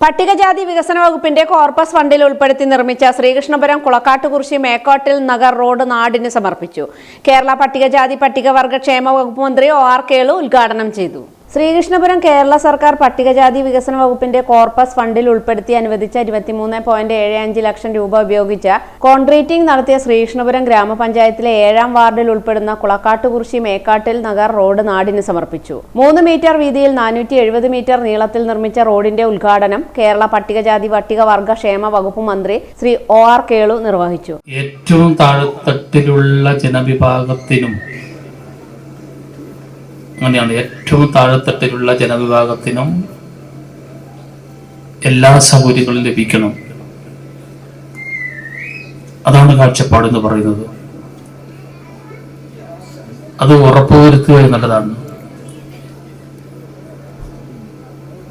പട്ടികജാതി വികസന വകുപ്പിന്റെ കോർപ്പസ് ഫണ്ടിൽ ഉൾപ്പെടുത്തി നിർമ്മിച്ച ശ്രീകൃഷ്ണപുരം കുളക്കാട്ടുകുറിശി മേക്കോട്ടിൽ നഗർ റോഡ് നാടിന് സമർപ്പിച്ചു. കേരള പട്ടികജാതി പട്ടികവർഗ ക്ഷേമ വകുപ്പ് മന്ത്രി ഒ ആർ കേളു ഉദ്ഘാടനം ചെയ്തു. ശ്രീകൃഷ്ണപുരം കേരള സർക്കാർ പട്ടികജാതി വികസന വകുപ്പിന്റെ കോർപ്പസ് ഫണ്ടിൽ ഉൾപ്പെടുത്തി അനുവദിച്ച ഇരുപത്തിമൂന്ന് പോയിന്റ് ഏഴ് അഞ്ച് ലക്ഷം രൂപ ഉപയോഗിച്ച് കോൺക്രീറ്റിംഗ് നടത്തിയ ശ്രീകൃഷ്ണപുരം ഗ്രാമപഞ്ചായത്തിലെ ഏഴാം വാർഡിൽ ഉൾപ്പെടുന്ന കുളക്കാട്ടുകുറിശി മേക്കാട്ടിൽ നഗർ റോഡ് നാടിന് സമർപ്പിച്ചു. മൂന്ന് മീറ്റർ വീതിയിൽ നാനൂറ്റി എഴുപത് മീറ്റർ നീളത്തിൽ നിർമ്മിച്ച റോഡിന്റെ ഉദ്ഘാടനം കേരള പട്ടികജാതി പട്ടികവർഗ ക്ഷേമ വകുപ്പ് മന്ത്രി ശ്രീ ഒ ആർ കേളു നിർവഹിച്ചു. ഏറ്റവും താഴെത്തട്ടിലുള്ള ജനവിഭാഗത്തിനും അങ്ങനെയാണ് ഏറ്റവും താഴെത്തട്ടിലുള്ള ജനവിഭാഗത്തിനും എല്ലാ സൗകര്യങ്ങളും ലഭിക്കണം. അതാണ് കാഴ്ചപ്പാടെന്ന് പറയുന്നത്. അത് ഉറപ്പുവരുത്തുക എന്നുള്ളതാണ്.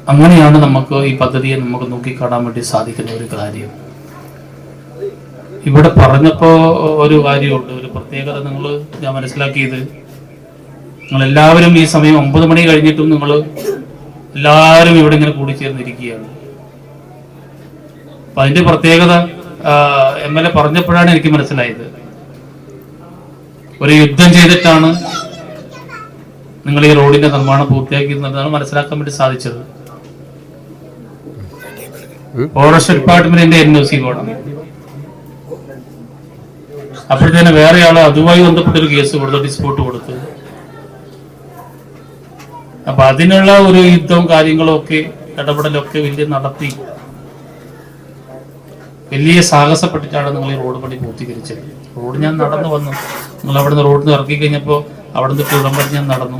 അങ്ങനെയാണ് നമുക്ക് ഈ പദ്ധതിയെ നമുക്ക് നോക്കിക്കാണാൻ വേണ്ടി സാധിക്കുന്ന ഒരു കാര്യം. ഇവിടെ പറഞ്ഞപ്പോ ഒരു കാര്യമുണ്ട്. ഒരു പ്രത്യേകത നിങ്ങൾ ഞാൻ മനസ്സിലാക്കിയത് നിങ്ങൾ എല്ലാവരും ഈ സമയം ഒമ്പത് മണി കഴിഞ്ഞിട്ടും നിങ്ങൾ എല്ലാവരും ഇവിടെ ഇങ്ങനെ കൂടിച്ചേർന്നിരിക്കുകയാണ്. അപ്പൊ അതിന്റെ പ്രത്യേകത എം എൽ എ പറഞ്ഞപ്പോഴാണ് എനിക്ക് മനസ്സിലായത്. ഒരു യുദ്ധം ചെയ്തിട്ടാണ് നിങ്ങൾ ഈ റോഡിന്റെ നിർമ്മാണം പൂർത്തിയാക്കിയെന്നുള്ളതാണ് മനസ്സിലാക്കാൻ വേണ്ടി സാധിച്ചത്. ഫോറസ്റ്റ് ഡിപ്പാർട്ട്മെന്റിന്റെ എൻ ഒ സി കോടാണ് അപ്പോഴത്തേന് വേറെ അതുമായി ബന്ധപ്പെട്ടൊരു കേസ് കൊടുത്തു ഡിസ്പോട്ട് കൊടുത്തു അപ്പൊ അതിനുള്ള ഒരു യുദ്ധവും കാര്യങ്ങളും ഒക്കെ ഇടപെടലൊക്കെ വലിയ നടത്തി വലിയ സാഹസപ്പെട്ടിട്ടാണ് നിങ്ങൾ ഈ റോഡ് പണി പൂർത്തീകരിച്ചത്. റോഡ് ഞാൻ നടന്നു വന്നു. നിങ്ങൾ അവിടുന്ന് റോഡിൽ നിന്ന് ഇറക്കി കഴിഞ്ഞപ്പോൾ അവിടുന്ന് വരെ ഞാൻ നടന്നു.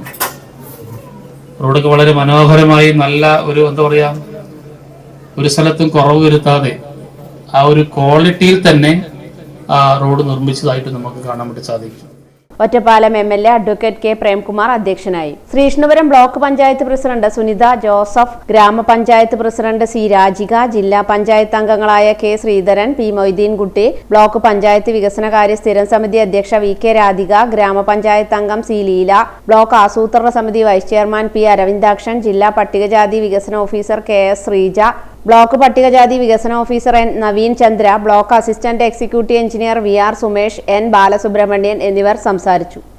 റോഡൊക്കെ വളരെ മനോഹരമായി നല്ല ഒരു എന്താ പറയാ ഒരു സ്ഥലത്തും കുറവ് വരുത്താതെ ആ ഒരു ക്വാളിറ്റിയിൽ തന്നെ ആ റോഡ് നിർമ്മിച്ചതായിട്ട് നമുക്ക് കാണാൻ വേണ്ടി സാധിക്കും. Ottapalam M L A advocate K Premkumar അധ്യക്ഷനായി. ശ്രീകൃഷ്ണപുരം ബ്ലോക്ക് പഞ്ചായത്ത് പ്രസിഡന്റ് സുനിത ജോസഫ് ഗ്രാമപഞ്ചായത്ത് പ്രസിഡന്റ് സി രാജിക ജില്ലാ പഞ്ചായത്ത് അംഗങ്ങളായ K Sreedharan P Moideenkutty block panchayat വികസനകാര്യ സ്ഥിരം സമിതി അധ്യക്ഷ വി കെ രാധിക ഗ്രാമപഞ്ചായത്ത് അംഗം സി ലീല ബ്ലോക്ക് ആസൂത്രണ സമിതി വൈസ് ചെയർമാൻ പി അരവിന്ദാക്ഷൻ ജില്ലാ പട്ടികജാതി വികസന officer K S Sreeja block പട്ടികജാതി വികസന officer N Naveen Chandra block assistant executive engineer V R Sumesh N Balasubramanian എന്നിവർ സംസാരിച്ചു.